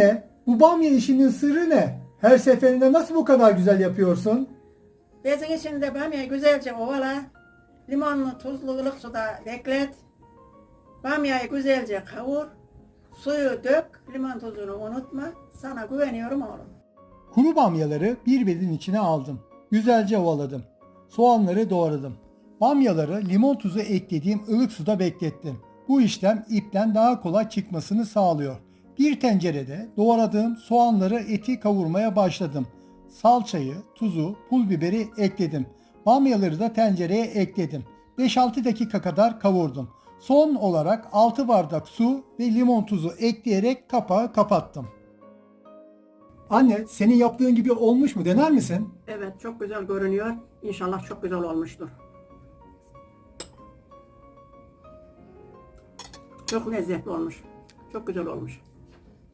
Anne, bu bamya işinin sırrı ne? Her seferinde nasıl bu kadar güzel yapıyorsun? Bezin içinde bamyayı güzelce ovala. Limonlu tuzlu ılık suda beklet. Bamyayı güzelce kavur. Suyu dök. Limon tuzunu unutma. Sana güveniyorum oğlum. Kuru bamyaları bir bezin içine aldım. Güzelce ovaladım. Soğanları doğradım. Bamyaları limon tuzu eklediğim ılık suda beklettim. Bu işlem ipten daha kolay çıkmasını sağlıyor. Bir tencerede doğradığım soğanları eti kavurmaya başladım. Salçayı, tuzu, pul biberi ekledim. Bamyaları da tencereye ekledim. 5-6 dakika kadar kavurdum. Son olarak 6 bardak su ve limon tuzu ekleyerek kapağı kapattım. Anne, senin yaptığın gibi olmuş mu? Dener misin? Evet çok güzel görünüyor. İnşallah çok güzel olmuştur. Çok lezzetli olmuş. Çok güzel olmuş.